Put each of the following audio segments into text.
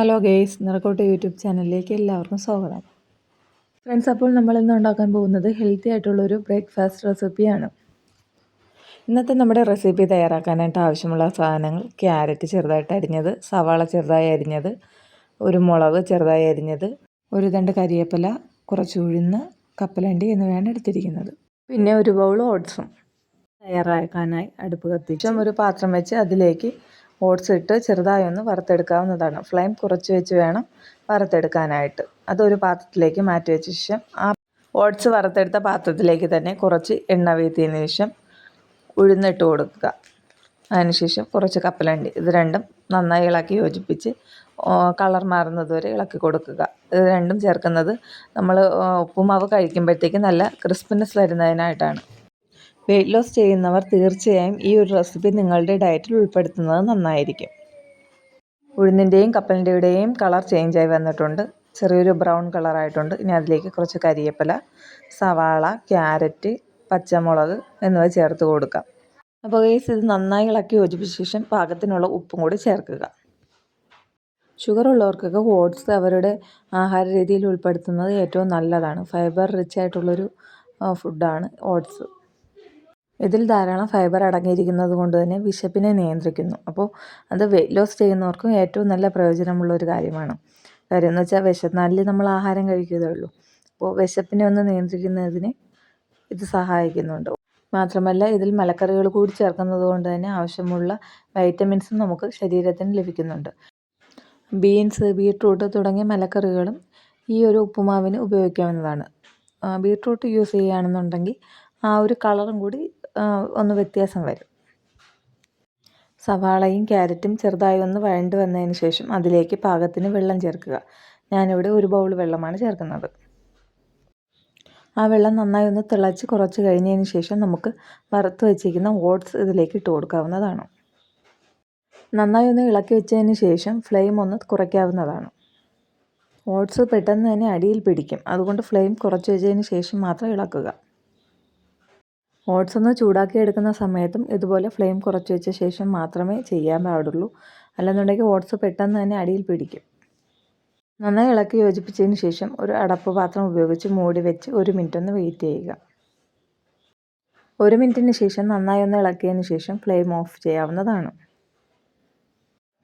Hello guys നിറക്കോട്ട് YouTube ചാനലിലേക്ക് എല്ലാവർക്കും സ്വാഗതം. ഫ്രണ്ട്സ് അപ്പോൾ നമ്മൾ ഇന്ന് ഉണ്ടാക്കാൻ പോകുന്നത് ഹെൽത്തി ആയിട്ടുള്ളൊരു ബ്രേക്ക്ഫാസ്റ്റ് റെസിപ്പിയാണ്. ഇന്നത്തെ നമ്മുടെ റെസിപ്പി തയ്യാറാക്കാനായിട്ട് ആവശ്യമുള്ള സാധനങ്ങൾ ക്യാരറ്റ് ചെറുതായിട്ട് അരിഞ്ഞത് സവാള ചെറുതായി അരിഞ്ഞത് ഒരു മുളക് ചെറുതായി അരിഞ്ഞത് ഒരു തണ്ട് കരിയേപ്പില കുറച്ച് ഉഴുന്ന് കപ്പലണ്ടി എന്നിവയാണ് എടുത്തിരിക്കുന്നത്. പിന്നെ ഒരു ബൗൾ ഓട്സും തയ്യാറാക്കാനായി അടുപ്പ് കത്തിച്ചും. ഒരു പാത്രം വെച്ച് അതിലേക്ക് ഓട്സ് ഇട്ട് ചെറുതായി ഒന്ന് വറുത്തെടുക്കാവുന്നതാണ്. ഫ്ലെയിം കുറച്ച് വെച്ച് വേണം വറുത്തെടുക്കാനായിട്ട്. അതൊരു പാത്രത്തിലേക്ക് മാറ്റി വെച്ച ശേഷം ആ ഓട്സ് വറുത്തെടുത്ത പാത്രത്തിലേക്ക് തന്നെ കുറച്ച് എണ്ണ വീത്തിയതിന് ശേഷം ഉഴുന്നിട്ട് കൊടുക്കുക. അതിനുശേഷം കുറച്ച് കപ്പലണ്ടി. ഇത് രണ്ടും നന്നായി ഇളക്കി യോജിപ്പിച്ച് കളർ മാറുന്നത് വരെ ഇളക്കി കൊടുക്കുക. ഇത് രണ്ടും ചേർക്കുന്നത് നമ്മൾ ഉപ്പുമാവ് കഴിക്കുമ്പോഴത്തേക്ക് നല്ല ക്രിസ്പിനെസ് വരുന്നതിനായിട്ടാണ്. വെയിറ്റ് ലോസ് ചെയ്യുന്നവർ തീർച്ചയായും ഈ ഒരു റെസിപ്പി നിങ്ങളുടെ ഡയറ്റിൽ ഉൾപ്പെടുത്തുന്നത് നന്നായിരിക്കും. ഉഴുന്നിന്റെയും കപ്പലിന്റെയും കളർ ചേഞ്ചായി വന്നിട്ടുണ്ട്. ചെറിയൊരു ബ്രൗൺ കളറായിട്ടുണ്ട് ഇനി അതിലേക്ക് കുറച്ച് കരിയേപ്പില സവാള ക്യാരറ്റ് പച്ചമുളക് എന്നിവ ചേർത്ത് കൊടുക്കാം. അപ്പോൾ ഗൈസ് ഇത് നന്നായി ഇളക്കി യോജിപ്പിച്ച ശേഷം പാകത്തിനുള്ള ഉപ്പും കൂടി ചേർക്കുക. ഷുഗർ ഉള്ളവർക്കൊക്കെ ഓട്സ് അവരുടെ ആഹാര രീതിയിൽ ഉൾപ്പെടുത്തുന്നത് ഏറ്റവും നല്ലതാണ്. ഫൈബർ റിച്ച് ആയിട്ടുള്ളൊരു ഫുഡാണ് ഓട്സ് ഇതിൽ ധാരാളം ഫൈബർ അടങ്ങിയിരിക്കുന്നത് കൊണ്ട് തന്നെ വിശപ്പിനെ നിയന്ത്രിക്കുന്നു. അപ്പോൾ അത് വെയിറ്റ് ലോസ് ചെയ്യുന്നവർക്കും ഏറ്റവും നല്ല പ്രയോജനമുള്ള ഒരു കാര്യമാണ്. കാര്യം എന്ന് വെച്ചാൽ വിശന്നാലേ നമ്മൾ ആഹാരം കഴിക്കുകയേ ഉള്ളൂ. അപ്പോൾ വിശപ്പിനെ ഒന്ന് നിയന്ത്രിക്കുന്നതിന് ഇത് സഹായിക്കുന്നുണ്ട്. മാത്രമല്ല ഇതിൽ മലക്കറികൾ കൂടി ചേർക്കുന്നത് കൊണ്ട് തന്നെ ആവശ്യമുള്ള വൈറ്റമിൻസും നമുക്ക് ശരീരത്തിന് ലഭിക്കുന്നുണ്ട്. ബീൻസ് ബീട്രൂട്ട് തുടങ്ങിയ മലക്കറികളും ഈ ഒരു ഉപ്പുമാവിന് ഉപയോഗിക്കാവുന്നതാണ്. ബീട്രൂട്ട് യൂസ് ചെയ്യുകയാണെന്നുണ്ടെങ്കിൽ ആ ഒരു കളറും കൂടി ഒന്ന് വ്യത്യാസം വരും. സവാളയും ക്യാരറ്റും ചെറുതായി ഒന്ന് വഴണ്ട് വന്നതിന് ശേഷം അതിലേക്ക് പാകത്തിന് വെള്ളം ചേർക്കുക. ഞാനിവിടെ ഒരു ബൗൾ വെള്ളമാണ് ചേർക്കുന്നത്. ആ വെള്ളം നന്നായി ഒന്ന് തിളച്ച് കുറച്ച് കഴിഞ്ഞതിന് ശേഷം നമുക്ക് വറുത്ത് വെച്ചിരിക്കുന്ന ഓട്സ് ഇതിലേക്ക് ഇട്ട് കൊടുക്കാവുന്നതാണ്. നന്നായി ഒന്ന് ഇളക്കി വെച്ചതിന് ശേഷം ഫ്ലെയിം ഒന്ന് കുറയ്ക്കാവുന്നതാണ്. ഓട്സ് പെട്ടെന്ന് തന്നെ അടിയിൽ പിടിക്കും. അതുകൊണ്ട് ഫ്ലെയിം കുറച്ച് വെച്ചതിന് ശേഷം മാത്രം ഇളക്കുക. ഓട്സ് ഒന്ന് ചൂടാക്കി എടുക്കുന്ന സമയത്തും ഇതുപോലെ ഫ്ലെയിം കുറച്ച് വെച്ച ശേഷം മാത്രമേ ചെയ്യാൻ പാടുള്ളൂ. അല്ലെന്നുണ്ടെങ്കിൽ ഓട്സ് പെട്ടെന്ന് തന്നെ അടിയിൽ പിടിക്കും. നന്നായി ഇളക്കി യോജിപ്പിച്ചതിന് ശേഷം ഒരു അടപ്പ് പാത്രം ഉപയോഗിച്ച് മൂടി വെച്ച് ഒരു മിനിറ്റ് ഒന്ന് വെയിറ്റ് ചെയ്യുക. ഒരു മിനിറ്റിന് ശേഷം നന്നായി ഒന്ന് ഇളക്കിയതിന് ശേഷം ഫ്ലെയിം ഓഫ് ചെയ്യാവുന്നതാണ്.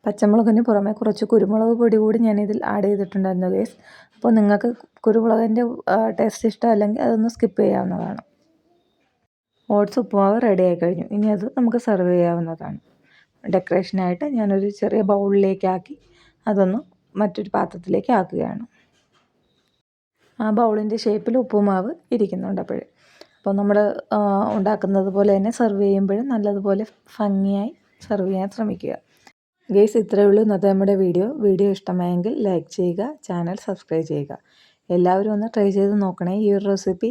പച്ചമുളകിന് പുറമെ കുറച്ച് കുരുമുളക് പൊടി കൂടി ഞാൻ ഇതിൽ ആഡ് ചെയ്തിട്ടുണ്ടായിരുന്നു ഗേസ് അപ്പോൾ നിങ്ങൾക്ക് കുരുമുളകിന്റെ ടേസ്റ്റ് ഇഷ്ടമല്ലെങ്കിൽ അതൊന്ന് സ്കിപ്പ് ചെയ്യാവുന്നതാണ്. ഓട്സ് ഉപ്പുമാവ് റെഡി ആയി കഴിഞ്ഞു. ഇനി അത് നമുക്ക് സെർവ് ചെയ്യാവുന്നതാണ്. ഡെക്കറേഷനായിട്ട് ഞാനൊരു ചെറിയ ബൗളിലേക്കാക്കി അതൊന്ന് മറ്റൊരു പാത്രത്തിലേക്ക് ആക്കുകയാണ് ആ ബൗളിന്റെ ഷേപ്പിൽ ഉപ്പുമാവ് ഇരിക്കുന്നുണ്ട് അപ്പോഴേ. അപ്പോൾ നമ്മൾ ഉണ്ടാക്കുന്നത് പോലെ തന്നെ സെർവ് ചെയ്യുമ്പോഴും നല്ലതുപോലെ ഭംഗിയായി സെർവ് ചെയ്യാൻ ശ്രമിക്കുക. ഗേസ് ഇത്രയേ ഉള്ളൂ ഇന്നത്തെ നമ്മുടെ വീഡിയോ. വീഡിയോ ഇഷ്ടമായെങ്കിൽ ലൈക്ക് ചെയ്യുക ചാനൽ സബ്സ്ക്രൈബ് ചെയ്യുക. എല്ലാവരും ഒന്ന് ട്രൈ ചെയ്ത് നോക്കണേ ഈ ഒരു റെസിപ്പി.